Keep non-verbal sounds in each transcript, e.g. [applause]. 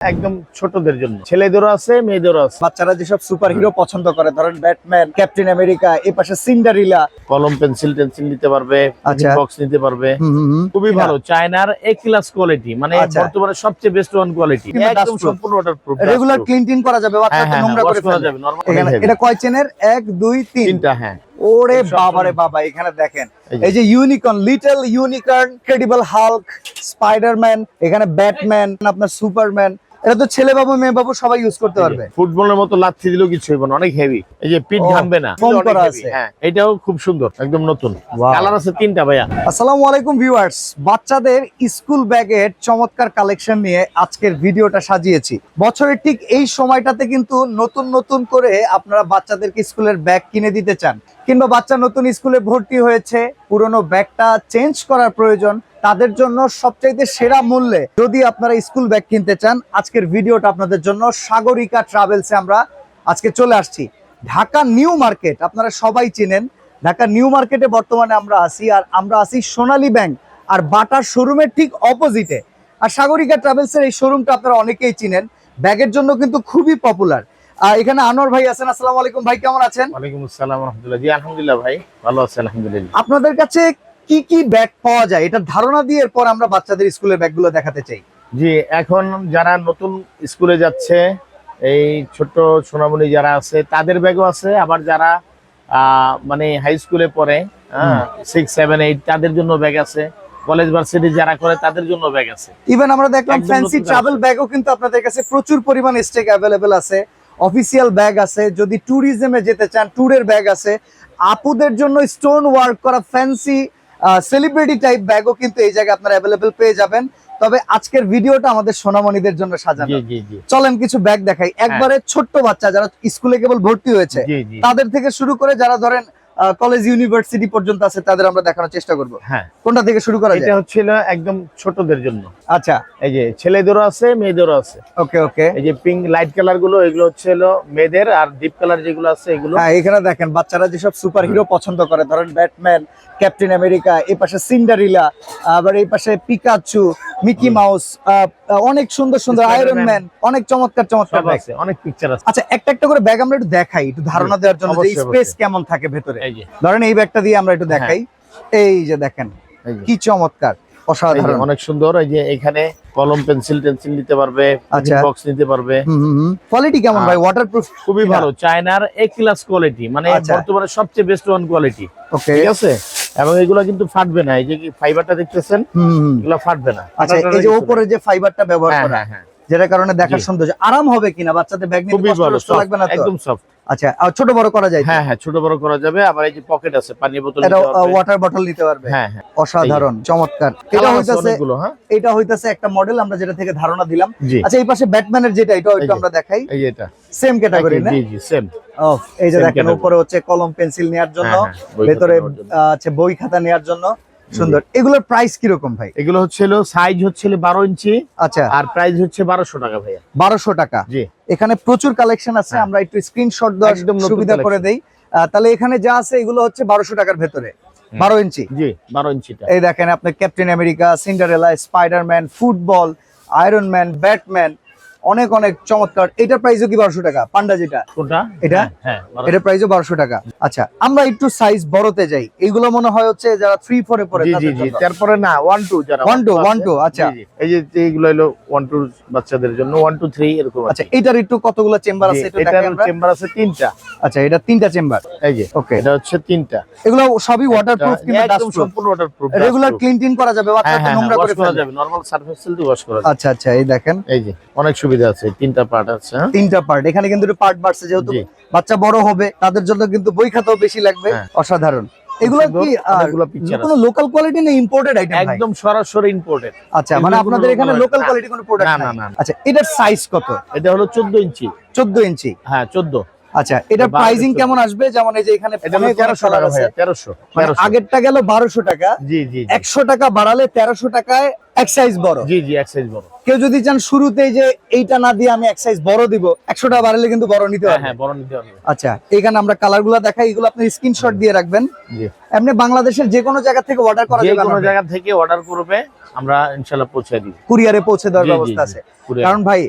একদম ছোটদের জন্য। ছেলেদেরও আছে মেয়েদেরও আছে। বাচ্চারা যেসব সুপার হিরো পছন্দ করে ধরেন ব্যাটম্যান ক্যাপ্টেন আমেরিকা এই পাশে সিন্ডারিলা। কলম পেন্সিল টেন্সিল নিতে পারবে আচ্ছা। বক্স নিতে পারবে। খুবই ভালো। চায়নার এ ক্লাস কোয়ালিটি মানে আচ্ছা। বর্তমানে সবচেয়ে বেস্ট ওয়ান কোয়ালিটি একদম সম্পূর্ণ ওয়াটারপ্রুফ রেগুলার ক্লিন টিন করা যাবে বাচ্চা হ্যাঁ হ্যাঁ নোংরা করে ফেলবে। যাবে নরমাল এটা কয় চেনের? এক দুই তিন। তিনটা হ্যাঁ। ওরে বাবারে বাবা এখানে দেখেন। এই যে। Unicorn little unicorn credible Hulk Spiderman এখানে ব্যাটম্যান আপনার সুপারম্যান এটা তো ছেলে বাবু মেয়ে বাবু সবাই ইউজ করতে পারবে। ফুটবলের মতো লাথি দিলেও কিছু হইব না অনেক হেভি এই যে পিঠ ঘামবে না foam করা আছে। হ্যাঁ এটাও খুব সুন্দর একদম নতুন. কালার আছে তিনটা ভাইয়া। আসসালামু আলাইকুম ভিউয়ার্স বাচ্চাদের স্কুল ব্যাগের চমৎকার কালেকশন নিয়ে আজকের ভিডিওটা সাজিয়েছি। বছরের ঠিক এই সময়টাতে কিন্তু নতুন নতুন করে আপনারা বাচ্চাদেরকে স্কুলের ব্যাগ কিনে দিতে চান। কিংবা বাচ্চা নতুন স্কুলে ভর্তি হয়েছে পুরনো ব্যাগটা চেঞ্জ করার প্রয়োজন তাদের জন্য সবচাইতে সেরা মূল্যে যদি আপনারা স্কুল ব্যাগ কিনতে চান আজকের ভিডিওটা আপনাদের জন্য সাগরিকা ট্রাভেলসে আমরা আজকে চলে আসছি। ঢাকা নিউ মার্কেট আপনারা সবাই চিনেন। ঢাকা নিউ মার্কেটে বর্তমানে আমরা আছি আর আমরা আছি সোনালী ব্যাংক আর বাটার শোরুমের ঠিক অপোজিটে আর সাগরিকা ট্রাভেলসের এই শোরুমটা আপনারা অনেকেই চিনেন। ব্যাগের জন্য কিন্তু খুবই পপুলার আর এখানে আনোয়ার ভাই আছেন আসসালামু আলাইকুম ভাই কেমন আছেন? ওয়ালাইকুম আসসালাম রহমতুল্লাহ। জি আলহামদুলিল্লাহ ভাই ভালো আছে আলহামদুলিল্লাহ। আপনাদের কাছে কি কি ব্যাগ পাওয়া যায় এটা ধারণা দিয়ে এরপর আমরা বাচ্চাদের স্কুলের ব্যাগগুলো দেখাতে চাই। জি এখন যারা নতুন স্কুলে যাচ্ছে এই ছোট সোনামণি যারা আছে তাদের ব্যাগও আছে আবার যারা মানে হাই স্কুলে পড়ে সিক্স সেভেন এইট তাদের জন্য ব্যাগ আছে। কলেজ ভার্সিটি যারা করে তাদের জন্য ব্যাগ আছে। ইভেন আমরা দেখলাম ফ্যান্সি ট্রাভেল ব্যাগও কিন্তু আপনাদের কাছে প্রচুর পরিমাণ স্টেক অ্যাভেলেবেল আছে। অফিসিয়াল ব্যাগ আছে। যদি ট্যুরিজমে যেতে চান ট্যুরের ব্যাগ আছে। আপুদের জন্য স্টোন ওয়ার্ক করা ফ্যান্সি সেলিব্রিটি টাইপ ব্যাগও কিন্তু এই জায়গায় আপনারা অ্যাভেলেবেল পেয়ে যাবেন। তবে আজকের ভিডিওটা আমাদের সোনামণিদের জন্য সাজানো। চলেন কিছু ব্যাগ দেখাই। একবারে ছোট্ট বাচ্চা যারা স্কুলে কেবল ভর্তি হয়েছে তাদের থেকে শুরু করে যারা ধরেন কলেজ ইউনিভার্সিটি পর্যন্ত আছে তাদের আমরা দেখানোর চেষ্টা করব। হ্যাঁ। কোনটা থেকে শুরু করা যায়? এটা যায় হচ্ছিল একদম ছোটদের জন্য। আচ্ছা। এই যে ছেলেদেরও আছে মেয়েদেরও আছে। ওকে ওকে। এই যে পিঙ্ক লাইট কালারগুলো এগুলো হচ্ছে হলো মেয়েদের আর ডিপ কালার যেগুলো আছে এগুলো হ্যাঁ এখানে দেখেন বাচ্চারা যেসব সুপার হিরো পছন্দ করে ধরেন ব্যাটম্যান ক্যাপ্টেন আমেরিকা এই পাশে সিন্ডারিলা আবার এই পাশে পিকাচু মিকি মাউস অনেক সুন্দর সুন্দর আয়রন ম্যান অনেক চমৎকার চমৎকার আছে অনেক পিকচার আছে। আচ্ছা একটা একটা করে ব্যাগ আমরা একটু দেখাই একটু ধারণা দেওয়ার জন্য যে স্পেস কেমন থাকে ভেতরে। ধরেন এই ব্যাগটা দিয়ে আমরা একটু দেখাই। এই যে দেখেন কি চমৎকার অসাধারণ। অনেক সুন্দর এই যে এখানে কলম পেন্সিল টেন্সিল নিতে পারবে আচ্ছা। বক্স নিতে পারবে। কোয়ালিটি কেমন ভাই? ওয়াটারপ্রুফ খুবই ভালো। চায়নার এ ক্লাস কোয়ালিটি মানে আচ্ছা। বর্তমানে সবচেয়ে বেস্ট ওয়ান কোয়ালিটি ঠিক আছে? এবং এগুলো কিন্তু ফাটবে না এই যে ফাইবারটা দেখতেছেন? এগুলো ফাটবে না। আচ্ছা এই যে উপরে যে ফাইবারটা ব্যবহার হ্যাঁ করা হ্যাঁ হ্যাঁ। যেটার কারণে দেখার। সৌন্দর্য আরাম হবে কিনা? বাচ্চাদের ব্যাগ নিতে খুবই কষ্ট ভালো লাগবে না তো? একদম সফট আচ্ছা আর ছোট বড় করা যায় হ্যাঁ হ্যাঁ ছোট বড় করা যাবে। আবার এই যে পকেট আছে পানি বোতল এটা ওয়াটার বটল নিতে পারবে। হ্যাঁ হ্যাঁ। অসাধারণ চমৎকার। এটা হইতাছে হ্যাঁ? এটা হইতাছে একটা মডেল আমরা যেটা থেকে ধারণা দিলাম। আচ্ছা এই পাশে ব্যাটম্যানের যেটা এই একটু আমরা দেখাই। এই এটা। সেম ক্যাটাগরি না? জি জি সেম ও এই যে দেখেন উপরে হচ্ছে কলম পেন্সিল নেওয়ার জন্য হ্যাঁ, হ্যাঁ, ভেতরে আছে বই খাতা নেওয়ার জন্য। সুন্দর। এগুলোর প্রাইস কীরকম ভাই? এগুলো হচ্ছে সাইজ হচ্ছে বারো ইঞ্চি আচ্ছা। আর প্রাইস হচ্ছে বারোশো টাকা ভাইয়া। বারোশো টাকা। জি। এখানে প্রচুর কালেকশন আছে হ্যাঁ। আমরা একটু স্ক্রিনশট দেওয়ার একদম সুবিধা করে। দেই। তাহলে এখানে যা আছে এগুলো হচ্ছে বারোশো টাকার ভেতরে। হুম। বারো ইঞ্চি। জি বারো ইঞ্চিটা। এই দেখেন আপনার Captain America Cinderella Spiderman football Iron Man Batman অনেক অনেক চমৎকার। এটার প্রাইসও কি বারোশো টাকা? পান্ডা যেটা। এটা? হ্যাঁ, হ্যাঁ এটার প্রাইসও বারোশো টাকা। আচ্ছা আমরা একটু সাইজ বড়তে যাই। এইগুলো মনে হয় হচ্ছে যারা থ্রি ফোরে জন্য। তারপরে না ওয়ান টু যারা One two, আছে, one আচ্ছা। এই যে এগুলো হলো ওয়ান টু বাচ্চাদের জন্য ওয়ান টু থ্রি এরকম আচ্ছা এটার একটু কতগুলো চেম্বার আছে এটার চেম্বার আছে তিনটা। আচ্ছা এটা তিনটা চেম্বার এই যে ওকে এটা হচ্ছে তিনটা। এগুলো সবই ওয়াটারপ্রুফ কিংবা ডাস্টপ্রুফ সম্পূর্ণ ওয়াটারপ্রুফ রেগুলার ক্লিন টিন করা যাবে বাচ্চা হ্যাঁ নোংরা করে ফেলে যাবে নরমাল সারফেস দিয়ে ওয়াশ করা যাবে। আচ্ছা আচ্ছা এই দেখেন। এই যে। অনেক সুবিধা আছে তিনটা পার্ট আছে হ্যাঁ? তিনটা পার্ট এখানে কিন্তু পার্ট বাড়ছে যেহেতু বাচ্চা বড় হবে তাদের জন্য কিন্তু বই খাতাও বেশি লাগবে হ্যাঁ। অসাধারণ। এগুলো কি কোনো লোকাল কোয়ালিটি না ইম্পোর্টেড আইটেম একদম সরাসরি ইম্পোর্টেড আচ্ছা মানে আপনাদের এখানে লোকাল কোয়ালিটি কোনো প্রোডাক্ট না, না না, না, না। আচ্ছা এটার সাইজ কত? এটা হলো 14 ইঞ্চি। 14 ইঞ্চি। হ্যাঁ 14 আচ্ছা এটার বারো প্রাইসিং কেমন আসবে? যেমন এই যে এখানে এটা হলো অনেক অনেক 1300 টাকা। ভাইয়া 1300 মানে 1300 আগেরটা গেল বারোশো টাকা। জি জি জি। একশো টাকা বাড়ালে তেরোশো টাকায় এক সাইজ বড়। জি জি এক সাইজ বড়। কেউ যদি চান শুরুতেই যে এইটা না দিয়ে আমি এক সাইজ বড় দিব একশো টাকা বাড়ালে কিন্তু বড় নিতে হ্যাঁ পারবে হ্যাঁ বড় নিতে হবে। আচ্ছা এখানে আমরা কালারগুলা দেখাই এগুলো আপনি স্ক্রিনশট দিয়ে রাখবেন। জি। এমনি বাংলাদেশের যে কোনো জায়গা থেকে অর্ডার করা যে যাবে কোনো জায়গা থেকে অর্ডার করবে আমরা ইনশাআল্লাহ পৌঁছে দিব। কুরিয়ারে পৌঁছে দেওয়ার ব্যবস্থা আছে। কারণ ভাই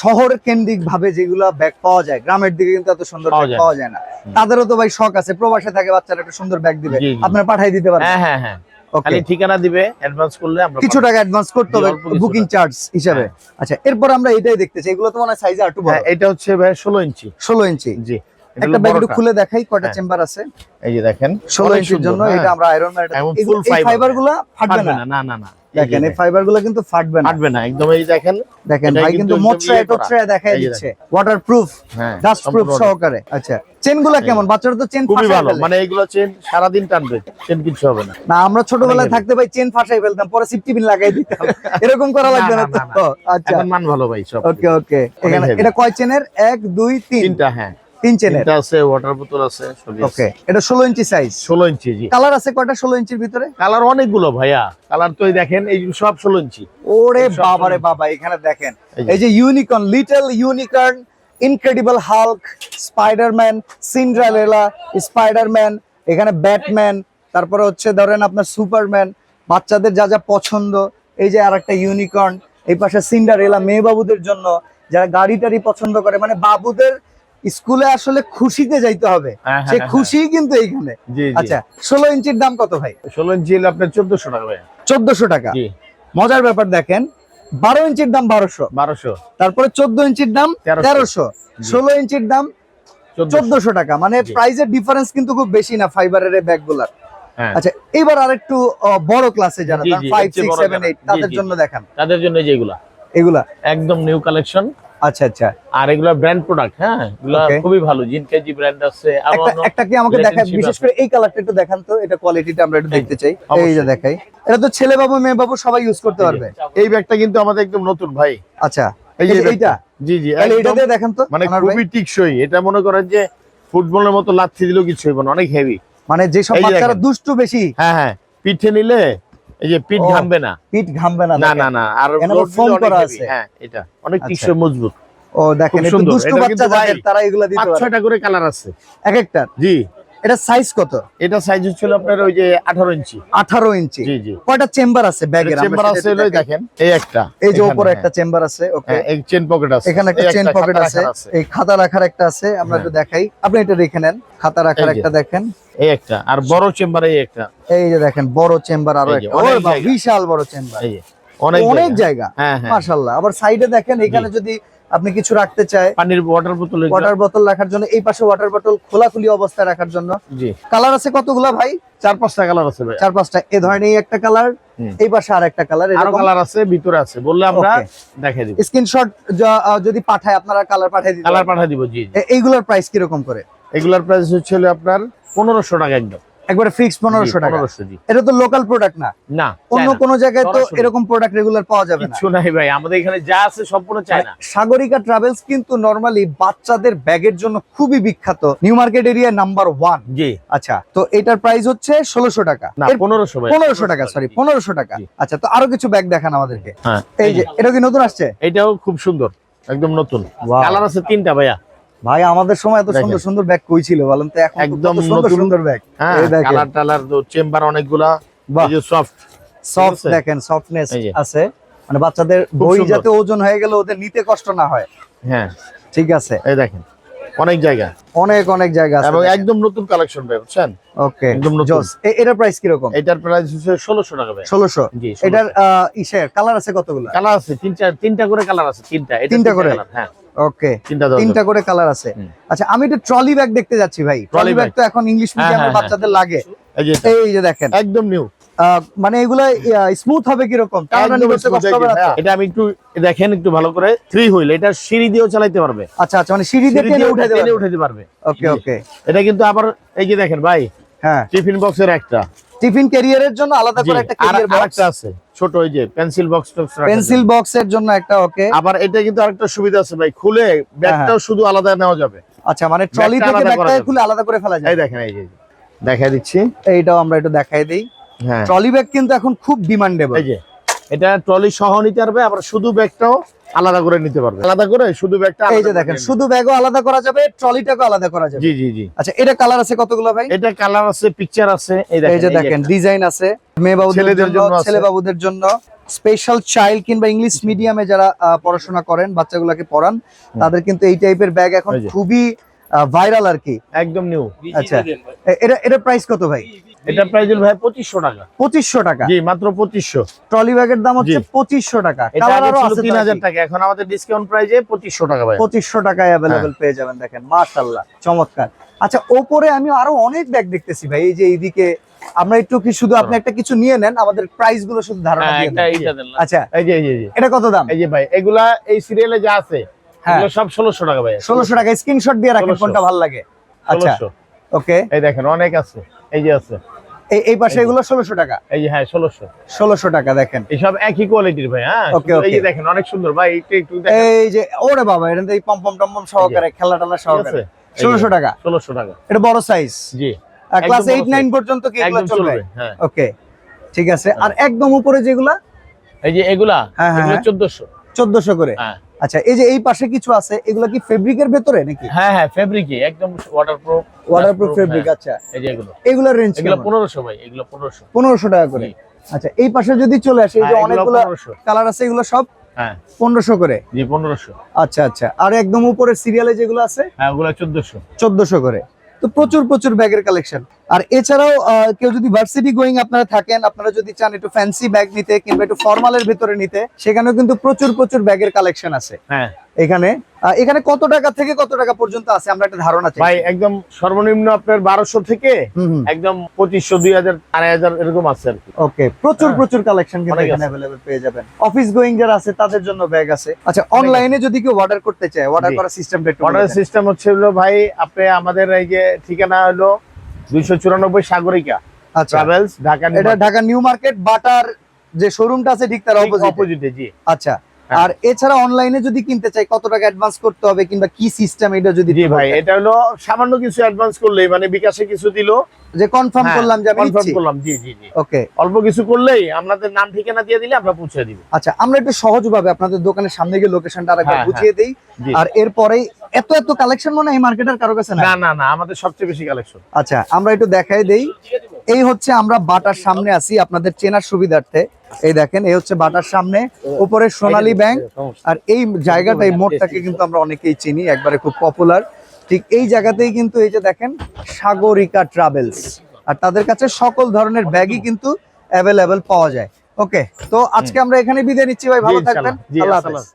শহর কেন্দ্রিক ভাবে যেগুলা ব্যাগ পাওয়া যায় গ্রামের দিকে কিন্তু এত সুন্দর ব্যাগ পাওয়া যায় না। তাদেরও তো ভাই শখ আছে প্রবাসে থাকে বাচ্চারা একটা সুন্দর ব্যাগ দিবে। আপনারা পাঠিয়ে দিতে পারবেন। হ্যাঁ হ্যাঁ হ্যাঁ। খালি ঠিকানা দিবে অ্যাডভান্স করলে আমরা কিছু টাকা অ্যাডভান্স করতে হবে বুকিং চার্জ হিসাবে। আচ্ছা এরপর আমরা এটাই এগুলো তো মনে হয় সাইজে আটু বড়। হ্যাঁ এটা হচ্ছে ভাই ষোলো ইঞ্চি। ষোলো ইঞ্চি। জি একটা হলো ব্যাগ একটু খুলে দেখাই কয়টা হ্যাঁ। চেম্বার আছে? এই যে দেখেন ষোলো অনেক ইঞ্চির জন্য হ্যাঁ। এটা আমরা আয়রন এই ফাটবে না না না না। দেখেন এই। ফাইবারগুলা কিন্তু ফাটবে না। ফাটবে না একদম এই দেখেন। দেখেন ভাই কিন্তু কিন্তু একদম মোটরায় করা। টোটরায় দেখাই এই যে দিচ্ছে। ওয়াটার প্রুফ হ্যাঁ ডাস্ট প্রুফ সহকারে। আচ্ছা চেনগুলা কেমন? বাচ্চারা তো চেন খুবই ভালো মানে এইগুলো চেন সারাদিন টানবে চেন কিছু হবে না। না আমরা ছোটবেলায় থাকতে ভাই চেন ফাঁসাই ফেলতাম পরে সিফটি পিন লাগাই দিতাম। [laughs] এরকম করা লাগবে না, তো? আচ্ছা। মান ভালো ভাই সব ওকে ওকে। এখানে। এটা কয় চেনের? এক দুই তিন। তিনটা হ্যাঁ। তিন চেনের? তিনটা আছে ওয়াটার বোতল আছে ওকে এটা ষোলো ইঞ্চি সাইজ ষোলো ইঞ্চি জি। কালার আছে কয়টা ষোলো ইঞ্চির ভিতরে? কালার অনেকগুলো ভাইয়া। কালার তো দেখেন এই সব ষোলো ইঞ্চি। ওরে বাবা রে বাবা এখানে দেখেন। এই যে। Unicorn little unicorn incredible Hulk Spiderman Cinderella Spiderman এখানে ব্যাটম্যান তারপরে হচ্ছে ধরেন আপনার সুপারম্যান বাচ্চাদের যা যা পছন্দ এই যে আরেকটা ইউনিকর্ন এই পাশে সিন্ডারেলা মেয়ে বাবুদের জন্য যারা গাড়ি টাড়ি পছন্দ করে মানে বাবুদের স্কুলে আসলে খুশিতে যাইতে হবে। হ্যাঁ, সে হ্যাঁ, খুশি কিন্তু এইখানে। আচ্ছা ষোলো ইঞ্চির দাম কত ভাই? ষোলো ইঞ্চি আপনার চোদ্দশো টাকা চোদ্দশো টাকা। মজার ব্যাপার দেখেন বারো ইঞ্চির দাম বারোশো। বারোশো। তারপরে চোদ্দ ইঞ্চির দাম তেরোশো। ষোলো ইঞ্চির দাম চোদ্দশো। টাকা। মানে। প্রাইসের ডিফারেন্স কিন্তু খুব বেশি না ফাইবারের ব্যাগগুলার হ্যাঁ। আচ্ছা এবার আরেকটু বড় ক্লাসে যারা ফাইভ সিক্স সেভেন এইট তাদের জন্য দেখান। তাদের জন্য যেগুলা। এগুলা। একদম নিউ কালেকশন আচ্ছা আচ্ছা। আর এগুলা ব্র্যান্ড প্রোডাক্ট হ্যাঁ? এগুলা. খুবই ভালো। জিন কেজি ব্র্যান্ড আছে একটা কি আমাকে দেখায়? বিশেষ করে এই কালারটা একটু দেখান তো এটা কোয়ালিটিটা আমরা একটু দেখতে চাই। এই যে দেখাই। এটা তো ছেলে বাবু মেয়ে বাবু সবাই ইউজ করতে পারবে। এই ব্যাগটা কিন্তু আমাদের একদম নতুন ভাই। আচ্ছা। এই যে। এইটা? জি জি এটা দিয়ে দেখান তো মানে খুবই টিকসই। এটা মনে করেন যে ফুটবলের মতো লাথি দিলেও কিছু হইব না অনেক হেভি মানে যেসব বাচ্চারা। দুষ্টু বেশি হ্যাঁ হ্যাঁ। পিঠে নিলে এই যে পিঠ ঘামবে না। পিঠ ঘামবে না না না না আর অনেক করা আছে। হ্যাঁ এটা। অনেক আচ্ছা। টিকসই মজবুত। ও দেখেন একটু। দুষ্টু বাচ্চা যাদের তারা এগুলা দিতে পারে। ছয়টা করে কালার আছে। এক একটা? জি। এটা সাইজ কত? এটা সাইজ হচ্ছিল আপনার ওই যে আঠারো ইঞ্চি। আঠারো ইঞ্চি। জি জি। কয়টা চেম্বার আছে ব্যাগের চেম্বার আছে দেখেন এই একটা। এই যে উপরে হ্যাঁ। একটা চেম্বার আছে ওকে হ্যাঁ, এই চেন পকেট আছে। এখানে একটা চেন পকেট আছে। এই খাতা রাখার একটা আছে আমরা হ্যাঁ। একটু দেখাই। আপনি এটা রেখে নেন খাতা রাখার একটা দেখেন। এই একটা। আর বড় চেম্বার এই একটা। এই যে দেখেন বড় চেম্বার আরও একটা। ওরে বাবা। বিশাল বড় চেম্বার এই অনেক অনেক জায়গা। হ্যাঁ হ্যাঁ। মাশাআল্লাহ। আবার সাইডে দেখেন এখানে যদি আপনি কিছু রাখতে চায় পানির ওয়াটার বোতল ওয়াটার বোতল রাখার জন্য এই পাশে ওয়াটার বোতল খোলাখুলি অবস্থায় রাখার জন্য। জি। কালার আছে কতগুলা ভাই? চার পাঁচটা কালার আছে ভাই। চার পাঁচটা এ ধরনের একটা কালার এই পাশে আর একটা কালার আরও কালার আছে ভিতরে আছে। বললে আমরা. দেখাই দিব। স্ক্রিনশট যদি পাঠায় আপনারা কালার পাঠিয়ে দিতে কালার পারবেন। পাঠা দিব জি। এইগুলোর প্রাইস কীরকম করে? এগুলার প্রাইস হচ্ছে আপনার পনেরোশো টাকা একদম। একবারে ফিক্স পনেরোশো টাকা। পনেরোশো জি। এটা তো লোকাল প্রোডাক্ট না। না অন্য কোন জায়গায় তো এরকম প্রোডাক্ট রেগুলার পাওয়া যাবে না। কিচ্ছু নাই ভাই আমাদের এখানে যা আছে সম্পূর্ণ চায় না সাগরিকা ট্রাভেলস কিন্তু নরমালি বাচ্চাদের ব্যাগের জন্য খুবই বিখ্যাত। New market area number one জি। আচ্ছা তো এটার প্রাইস হচ্ছে ষোলোশো টাকা। না পনেরোশো ভাই। পনেরোশো টাকা সরি পনেরোশো টাকা। আচ্ছা তো আরও কিছু ব্যাগ দেখান আমাদেরকে। হ্যাঁ এই যে এটা কি নতুন আসছে? এটাও খুব সুন্দর একদম নতুন. কালার আছে তিনটা ভাইয়া। ভাই আমাদের সময় এত সুন্দর সুন্দর ব্যাগ কই ছিল বলেন তো? এখন একদম সুন্দর সুন্দর ব্যাগ। হ্যাঁ। কালার টালার চেম্বার অনেকগুলা। বাহ। এই যে সফট সফট দেখেন সফটনেস আছে। মানে বাচ্চাদের বই যাতে ওজন হয়ে গেলে ওদের নিতে কষ্ট না হয়। হ্যাঁ। ঠিক আছে। এই দেখেন অনেক জায়গা। অনেক অনেক জায়গা আছে এবং একদম নতুন কালেকশন ভাই বুঝছেন? ওকে একদম নতুন। এটার প্রাইস কীরকম? এটার প্রাইস হচ্ছে ষোলোশো টাকা ভাই ষোলোশো। জি এটার ইসের কালার আছে কতগুলো? কালার আছে তিনটা তিনটা করে কালার আছে তিনটা। এটা তিনটা করে? হ্যাঁ। ওকে তিনটা করে কালার আছে। আচ্ছা আমি একটু ট্রলি ব্যাগ দেখতে যাচ্ছি ভাই। ট্রলি ব্যাগ তো এখন ইংলিশ হ্যাঁ, মিডিয়ামের হ্যাঁ, বাচ্চাদের লাগে। এই যে দেখেন। একদম নিউ মানে এগুলা স্মুথ হবে কীরকম? হ্যাঁ, এটা আমি একটু দেখেন একটু ভালো করে। থ্রি হুইল এটা সিঁড়ি দিয়েও চালাতে পারবে। আচ্ছা আচ্ছা মানে সিঁড়ি দিয়ে টেনে টেনে পারবে। উঠাতে পারবে। ওকে ওকে এটা কিন্তু আবার এই যে দেখেন ভাই হ্যাঁ। টিফিন বক্সের একটা। টিফিন ক্যারিয়ারের জন্য আলাদা করে একটা ক্যারিয়ার বক্স আছে ছোট ওই যে পেন্সিল বক্স পেন্সিল বক্সের জন্য একটা ওকে। আবার এটা কিন্তু আরেকটা সুবিধা আছে ভাই খুলে ব্যাগটাও শুধু আলাদা নেওয়া যাবে। আচ্ছা মানে ট্রলি থেকে ব্যাগটা খুলে আলাদা করে ফেলা এই যায় দেখেন এই যে দেখাই দিচ্ছি। এইটাও আমরা একটু দেখাই দিই। হ্যাঁ। ট্রলি ব্যাগ কিন্তু এখন খুব ডিমান্ডেবল এই যে এটা ট্রলি সহ নিতে পারবে আবার শুধু ব্যাগটাও আলাদা করে নিতে পারবে। আলাদা করে? শুধু ব্যাগটা এই যে দেখেন শুধু ব্যাগও আলাদা করা যাবে ট্রলিটাকেও আলাদা করা যাবে। জি জি জি। আচ্ছা এটা কালার আছে কতগুলো ভাই? এটা কালার আছে পিকচার আছে এই দেখেন এই যে দেখেন ডিজাইন আছে মেয়ে বাবুদের ছেলেদের জন্য জন্য ছেলে বাবুদের জন্য। স্পেশাল চাইল্ড কিংবা ইংলিশ মিডিয়ামে যারা পড়াশোনা করেন বাচ্চাগুলোকে পড়ান তাদের কিন্তু এই টাইপের ব্যাগ এখন খুবই ভাইরাল আর কি? একদম নিউ আচ্ছা। এটা এটা প্রাইস কত ভাই? এটা প্রাইস ভাই পঁচিশশো টাকা। পঁচিশশো টাকা? জি মাত্র পঁচিশশো। ট্রলি ব্যাগের দাম হচ্ছে জি। পঁচিশশো টাকা। কালার আরও আছে তিন হাজার টাকা এখন আমাদের ডিসকাউন্ট প্রাইজে পঁচিশশো টাকা ভাই। পঁচিশশো টাকায় অ্যাভেলেবেল পেয়ে যাবেন দেখেন মাশাল্লাহ চমৎকার। আচ্ছা ওপরে আমি আরও অনেক ব্যাগ দেখতেছি ভাই এই যে এইদিকে আমরা একটু কি শুধু আপনি একটা কিছু নিয়ে নেন আমাদের প্রাইসগুলো শুধু ধারণা হ্যাঁ দিয়ে। আচ্ছা এই যে এই যে এটা কত দাম? এই যে ভাই এগুলা এই সিরিয়ালে যা আছে হ্যাঁ। এগুলো সব ষোলোশো টাকা ভাই। ষোলোশো টাকা স্ক্রিনশট দিয়ে রাখেন 1600 কোনটা ভালো লাগে? আচ্ছা ওকে। এই দেখেন অনেক আছে। এই যে আছে। এই এই পাশে এই এগুলো ষোলোশো টাকা? এই যে হ্যাঁ ষোলোশো। ষোলোশো টাকা দেখেন। এইসব একই কোয়ালিটির ভাই হ্যাঁ? এই যে দেখেন অনেক সুন্দর। ভাই একটু একটু দেখেন। এই যে ওরে বাবা এটা এই পম্পম টম্পম সহকারে খেলা টেলা সহকারে। ষোলোশো টাকা? ষোলোশো টাকা। এটা বড় সাইজ জি। Class eight nine. পর্যন্ত কি এগুলো চলবে? হ্যাঁ। ওকে ঠিক আছে। আর একদম উপরে যেগুলা? এই যে এগুলা? হ্যাঁ, হ্যাঁ, এগুলো হ্যাঁ। চোদ্দশো। চোদ্দশো করে? হ্যাঁ। আচ্ছা এই যে এই পাশে কিছু আছে এগুলো কি ফেব্রিকের ভেতরে নাকি? হ্যাঁ হ্যাঁ ফেব্রিকই একদম ওয়াটারপ্রুফ ওয়াটারপ্রুফ ফেব্রিক আচ্ছা। এই যে এগুলো। এগুলোর রেঞ্জ এগুলো পনেরোশো ভাই এগুলো পনেরোশো। পনেরোশো টাকা করে। আচ্ছা এই পাশে যদি চলে আসে এই যে হ্যাঁ, এগুলো অনেকগুলো 1500 কালার আছে এগুলো সব হ্যাঁ। পনেরোশো করে? জি পনেরোশো। আচ্ছা আচ্ছা আর একদম উপরে সিরিয়ালে যেগুলো আছে? হ্যাঁ ওগুলো চোদ্দশো। চোদ্দশো করে। তো প্রচুর প্রচুর ব্যাগের কালেকশন আর এছাড়াও কেউ যদি ভার্সিটি গোয়িং আপনারা থাকেন আপনারা যদি চান একটু ফ্যান্সি ব্যাগ নিতে কিংবা একটু ফর্মালের ভিতরে নিতে সেখানেও কিন্তু প্রচুর প্রচুর ব্যাগের কালেকশন আছে। হ্যাঁ। এখানে এখানে কত টাকা থেকে কত টাকা পর্যন্ত আছে? আমরা একটা ধারণা চাই। ভাই একদম সর্বনিম্ন আপনার বারোশো থেকে একদম পঁচিশশো দুই হাজার আড়াই হাজার এরকম আছে ওকে প্রচুর হ্যাঁ। প্রচুর কালেকশন কিন্তু এখানে। অ্যাভেলেবল পেয়ে যাবেন। অফিস গোয়িং যারা আছে তাদের জন্য ব্যাগ আছে। আচ্ছা অনলাইনে যদি কেউ অর্ডার করতে চায় অর্ডার করার সিস্টেমটা একটু অর্ডার সিস্টেম হচ্ছে হলো ভাই আপনি আমাদের এই যে ঠিকানা হলো দুইশো চুরানব্বই সাগরিকা আচ্ছা। ট্রাভেলস ঢাকা এটা ঢাকা নিউ মার্কেট বাটার যে শোরুমটা আছে ঠিক তার অপোজিট অপোজিটে জি। আচ্ছা। আর এছাড়া অনলাইনে যদি কিনতে চাই কত টাকা অ্যাডভান্স করতে হবে কিংবা কি সিস্টেম এটা যদি জি ভাই এটা হলো সামান্য কিছু অ্যাডভান্স করলেই মানে বিকাশে কিছু দিল। যে কনফার্ম করলাম যে আমি কনফার্ম করলাম জি জি জি। ওকে অল্প কিছু করলেই আপনাদের নাম ঠিকানা দিয়ে দিলে আমরা পৌঁছে দিব। আচ্ছা আমরা একটু সহজভাবে আপনাদের দোকানের সামনে গিয়ে লোকেশনটা আরেকবার হ্যাঁ, বুঝিয়ে দেই। আর এরপরেই এত এত কালেকশন মনে হয় এই মার্কেটের কারও কাছে না না না না আমাদের সবচেয়ে বেশি কালেকশন আচ্ছা আমরা একটু দেখাই দেই। এই হচ্ছে আমরা বাটার সামনে আছি আপনাদের চেনার সুবিধার্থে। এই দেখেন এই হচ্ছে বাটার সামনে উপরে সোনালী ব্যাংক। আর এই জায়গাটা এই মোড়টাকে কিন্তু আমরা অনেকেই চিনি একবারে খুব পপুলার ঠিক এই জায়গাতেই কিন্তু এই যে দেখেন সাগরিকা ট্রাভেলস আর তাদের কাছে সকল ধরনের ব্যাগই কিন্তু অ্যাভেলেবেল পাওয়া যায়। ওকে তো আজকে আমরা এখানে বিদায় নিচ্ছি ভাই ভালো থাকবেন। আল্লাহ হাফেজ।